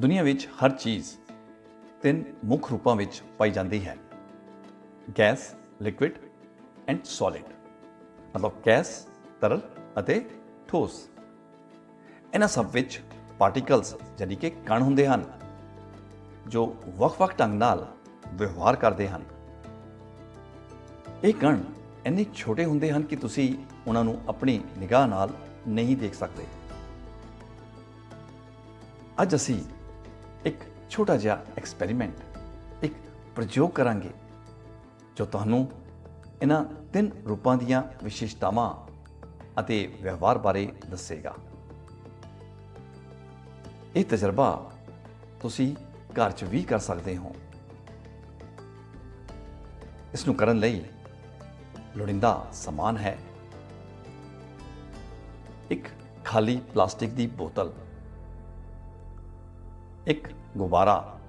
ਦੁਨੀਆ ਵਿੱਚ ਹਰ ਚੀਜ਼ ਤਿੰਨ ਮੁੱਖ ਰੂਪਾਂ ਵਿੱਚ ਪਾਈ ਜਾਂਦੀ ਹੈ। Gas liquid and solid. ਮਤਲਬ ਗੈਸ, ਤਰਲ ਅਤੇ ਠੋਸ। ਇਹਨਾਂ ਸਭ ਵਿੱਚ ਪਾਰਟੀਕਲਸ ਯਾਨੀ ਕਿ ਕਣ ਹੁੰਦੇ ਹਨ, ਜੋ ਵੱਖ-ਵੱਖ ਢੰਗ ਨਾਲ ਵਿਵਹਾਰ ਕਰਦੇ ਹਨ। ਇਹ ਕਣ ਇੰਨੇ ਛੋਟੇ ਹੁੰਦੇ ਹਨ ਕਿ ਤੁਸੀਂ ਉਹਨਾਂ ਨੂੰ ਆਪਣੀ ਨਿਗਾਹ ਨਾਲ ਨਹੀਂ ਦੇਖ ਸਕਦੇ। ਅੱਜ ਅਸੀਂ ਇੱਕ ਛੋਟਾ ਜਿਹਾ ਐਕਸਪੈਰੀਮੈਂਟ ਇੱਕ ਪ੍ਰਯੋਗ ਕਰਾਂਗੇ, ਜੋ ਤੁਹਾਨੂੰ ਇਹਨਾਂ ਤਿੰਨ ਰੂਪਾਂ ਦੀਆਂ ਵਿਸ਼ੇਸ਼ਤਾਵਾਂ ਅਤੇ ਵਿਵਹਾਰ ਬਾਰੇ ਦੱਸੇਗਾ। ਇਹ ਤਜਰਬਾ ਤੁਸੀਂ ਘਰ 'ਚ ਵੀ ਕਰ ਸਕਦੇ ਹੋ। ਇਸ ਨੂੰ ਕਰਨ ਲਈ ਲੋੜਿੰਦਾ ਸਮਾਨ ਹੈ। ਇੱਕ ਖਾਲੀ ਪਲਾਸਟਿਕ ਦੀ ਬੋਤਲ। ਇੱਕ ਗੁਬਾਰਾ,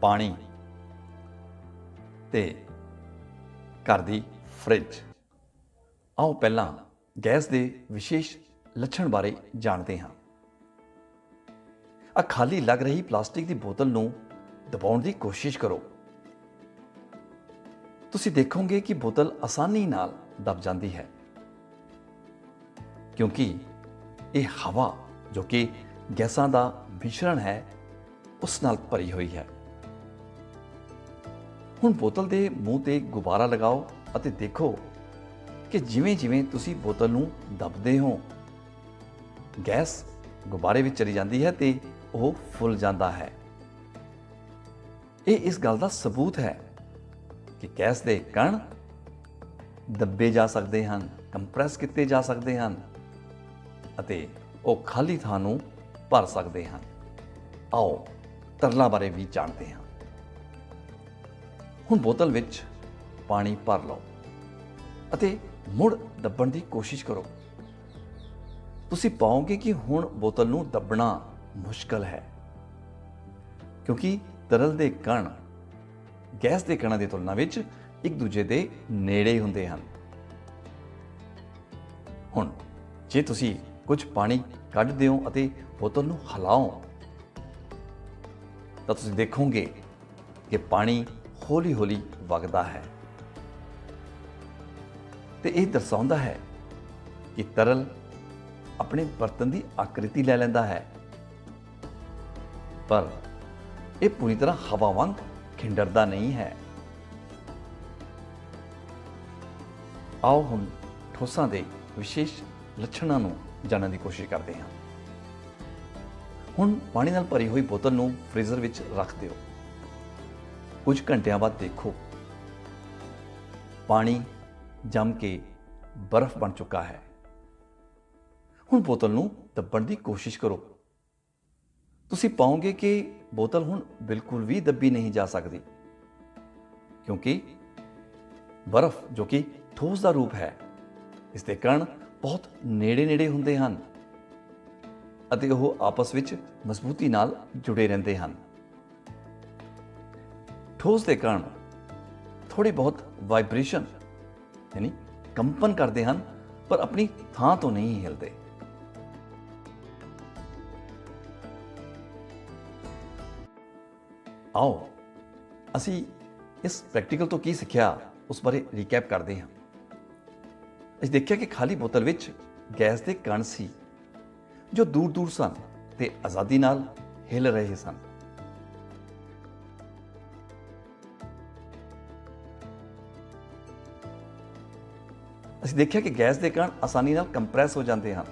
ਪਾਣੀ ਤੇ ਘਰ ਦੀ ਫ੍ਰਿਜ। ਆਓ ਪਹਿਲਾਂ ਗੈਸ ਦੇ ਵਿਸ਼ੇਸ਼ ਲੱਛਣ ਬਾਰੇ ਜਾਣਦੇ ਹਾਂ। ਆ ਖਾਲੀ ਲੱਗ ਰਹੀ ਪਲਾਸਟਿਕ ਦੀ ਬੋਤਲ ਨੂੰ ਦਬਾਉਣ ਦੀ ਕੋਸ਼ਿਸ਼ ਕਰੋ। ਤੁਸੀਂ ਦੇਖੋਗੇ ਕਿ ਬੋਤਲ ਆਸਾਨੀ ਨਾਲ ਦਬ ਜਾਂਦੀ ਹੈ। ਕਿਉਂਕਿ ਇਹ ਹਵਾ ਜੋ ਕਿ ਗੈਸਾਂ ਦਾ ਮਿਸ਼ਰਣ ਹੈ, ਉਸ ਨਾਲ ਭਰੀ ਹੋਈ ਹੈ। ਹੁਣ ਬੋਤਲ ਦੇ ਮੂੰਹ ਤੇ ਗੁਬਾਰਾ ਲਗਾਓ ਅਤੇ ਦੇਖੋ ਕਿ ਜਿਵੇਂ-ਜਿਵੇਂ ਤੁਸੀਂ ਬੋਤਲ ਨੂੰ ਦਬਦੇ ਹੋ, ਗੈਸ ਗੁਬਾਰੇ ਵਿੱਚ ਚਲੀ ਜਾਂਦੀ ਹੈ ਤੇ ਉਹ ਫੁੱਲ ਜਾਂਦਾ ਹੈ। ਇਹ ਇਸ ਗੱਲ ਦਾ ਸਬੂਤ ਹੈ ਕਿ ਗੈਸ ਦੇ ਕਣ ਦੱਬੇ ਜਾ ਸਕਦੇ ਹਨ, ਕੰਪਰੈਸ ਕੀਤੇ ਜਾ ਸਕਦੇ ਹਨ ਅਤੇ ਉਹ ਖਾਲੀ ਥਾਂ ਨੂੰ ਭਰ ਸਕਦੇ ਹਨ ਆਓ, ਤਰਲਾਂ ਬਾਰੇ ਵੀ ਜਾਣਦੇ ਹਾਂ। ਹੁਣ ਬੋਤਲ ਵਿੱਚ ਪਾਣੀ ਭਰ ਲਓ ਅਤੇ ਮੁੜ ਦੱਬਣ ਦੀ ਕੋਸ਼ਿਸ਼ ਕਰੋ। ਤੁਸੀਂ ਪਾਓਗੇ ਕਿ ਹੁਣ ਬੋਤਲ ਨੂੰ ਦੱਬਣਾ ਮੁਸ਼ਕਲ ਹੈ, ਕਿਉਂਕਿ ਤਰਲ ਦੇ ਕਣ ਗੈਸ ਦੇ ਕਣਾਂ ਦੀ ਤੁਲਨਾ ਵਿੱਚ ਇੱਕ ਦੂਜੇ ਦੇ ਨੇੜੇ ਹੁੰਦੇ ਹਨ। ਹੁਣ, ਜੇ ਤੁਸੀਂ ਕੁਝ ਪਾਣੀ ਕੱਢ ਦਿਓ ਅਤੇ ਬੋਤਲ ਨੂੰ ਹਿਲਾਓ। ਤਾਂ ਤੁਸੀਂ ਦੇਖੋਗੇ ਕਿ ਪਾਣੀ ਹੌਲੀ-ਹੌਲੀ ਵਗਦਾ ਹੈ। ਤੇ ਇਹ ਦਰਸਾਉਂਦਾ ਹੈ ਕਿ ਤਰਲ ਆਪਣੇ ਬਰਤਨ ਦੀ ਆਕ੍ਰਿਤੀ ਲੈ ਲੈਂਦਾ ਹੈ। ਪਰ ਇਹ ਪੂਰੀ ਤਰ੍ਹਾਂ ਹਵਾ ਵਾਂਗ ਖਿੰਡਰਦਾ ਨਹੀਂ ਹੈ। ਆਓ ਹੁਣ ਠੋਸਾਂ ਦੇ ਵਿਸ਼ੇਸ਼ ਲੱਛਣਾਂ ਨੂੰ ਜਾਣਨ ਦੀ ਕੋਸ਼ਿਸ਼ ਕਰਦੇ ਹਾਂ। ਹੁਣ ਪਾਣੀ ਨਾਲ ਭਰੀ ਹੋਈ ਬੋਤਲ ਨੂੰ ਫ੍ਰੀਜ਼ਰ ਵਿੱਚ ਰੱਖ ਦਿਓ। ਕੁਝ ਘੰਟਿਆਂ ਬਾਅਦ ਦੇਖੋ, ਪਾਣੀ ਜੰਮ ਕੇ ਬਰਫ਼ ਬਣ ਚੁੱਕਾ ਹੈ। ਹੁਣ ਬੋਤਲ ਨੂੰ ਦੱਬਣ ਦੀ ਕੋਸ਼ਿਸ਼ ਕਰੋ। ਤੁਸੀਂ ਪਾਓਗੇ ਕਿ ਬੋਤਲ ਹੁਣ ਬਿਲਕੁਲ ਵੀ ਦੱਬੀ ਨਹੀਂ ਜਾ ਸਕਦੀ, ਕਿਉਂਕਿ ਬਰਫ਼ ਜੋ ਕਿ ਠੋਸ ਦਾ ਰੂਪ ਹੈ, ਇਸ ਦੇ ਕਾਰਨ ਬਹੁਤ ਨੇੜੇ-ਨੇੜੇ ਹੁੰਦੇ ਹਨ ਅਤੇ ਉਹ ਆਪਸ ਵਿੱਚ ਮਜ਼ਬੂਤੀ ਨਾਲ ਜੁੜੇ ਰਹਿੰਦੇ ਹਨ। ਠੋਸ ਦੇ ਕਣ ਥੋੜੇ ਬਹੁਤ ਵਾਈਬ੍ਰੇਸ਼ਨ ਯਾਨੀ ਕੰਪਨ ਕਰਦੇ ਹਨ, ਪਰ ਆਪਣੀ ਥਾਂ ਤੋਂ ਨਹੀਂ ਹਿਲਦੇ। ਆਓ, ਅਸੀਂ ਇਸ ਪ੍ਰੈਕਟੀਕਲ ਤੋਂ ਕੀ ਸਿੱਖਿਆ, ਉਸ ਬਾਰੇ ਰੀਕੈਪ ਕਰਦੇ ਹਾਂ। ਅਸੀਂ ਦੇਖਿਆ ਕਿ ਖਾਲੀ ਬੋਤਲ ਵਿੱਚ ਗੈਸ ਦੇ ਕਣ ਸੀ, ਜੋ ਦੂਰ ਦੂਰ ਸਨ ਤੇ ਆਜ਼ਾਦੀ ਨਾਲ ਹਿਲ ਰਹੇ ਸਨ। ਅਸੀਂ ਦੇਖਿਆ ਕਿ ਗੈਸ ਦੇ ਕਣ ਆਸਾਨੀ ਨਾਲ ਕੰਪਰੈਸ ਹੋ ਜਾਂਦੇ ਹਨ।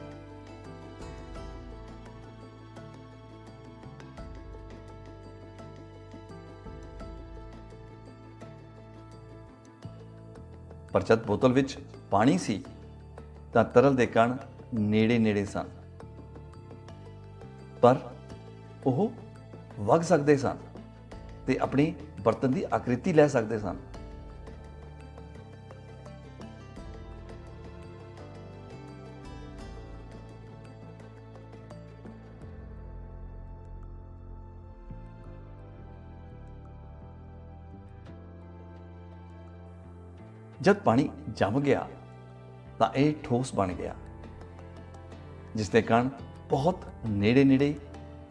ਪਰ ਜਦ ਬੋਤਲ ਵਿੱਚ ਪਾਣੀ ਸੀ ਤਾਂ ਤਰਲ ਦੇ ਕਣ ਨੇੜੇ-ਨੇੜੇ ਸਨ। ਪਰ ਉਹ ਵਗ ਸਕਦੇ ਸਨ ਤੇ ਆਪਣੀ ਬਰਤਨ ਦੀ ਆਕ੍ਰਿਤੀ ਲੈ ਸਕਦੇ ਸਨ। ਜਦ ਪਾਣੀ ਜੰਮ ਗਿਆ ਤਾਂ ਇਹ ਠੋਸ ਬਣ ਗਿਆ ਜਿਸ ਦੇ ਕਣ ਬਹੁਤ ਨੇੜੇ-ਨੇੜੇ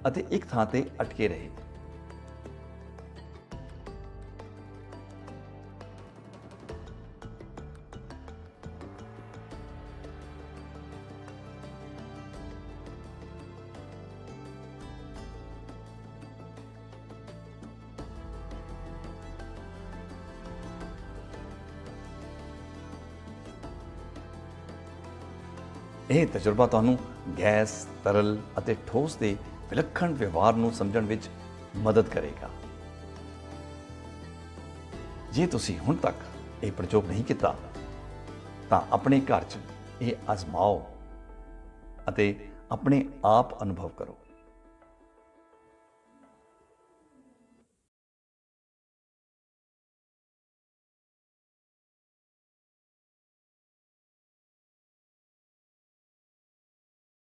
ਅਤੇ ਇੱਕ ਥਾਂ ਤੇ ਅਟਕੇ ਰਹੇ। ਇਹ ਤਜਰਬਾ ਤੁਹਾਨੂੰ ਗੈਸ, ਤਰਲ ਅਤੇ ਠੋਸ ਦੇ ਵਿਲੱਖਣ ਵਿਵਹਾਰ ਨੂੰ ਸਮਝਣ ਵਿੱਚ ਮਦਦ ਕਰੇਗਾ। ਜੇ ਤੁਸੀਂ ਹੁਣ ਤੱਕ ਇਹ ਪ੍ਰਯੋਗ ਨਹੀਂ ਕੀਤਾ, ਤਾਂ ਆਪਣੇ ਘਰ 'ਚ ਇਹ ਅਜ਼ਮਾਓ ਅਤੇ ਆਪਣੇ ਆਪ ਅਨੁਭਵ ਕਰੋ।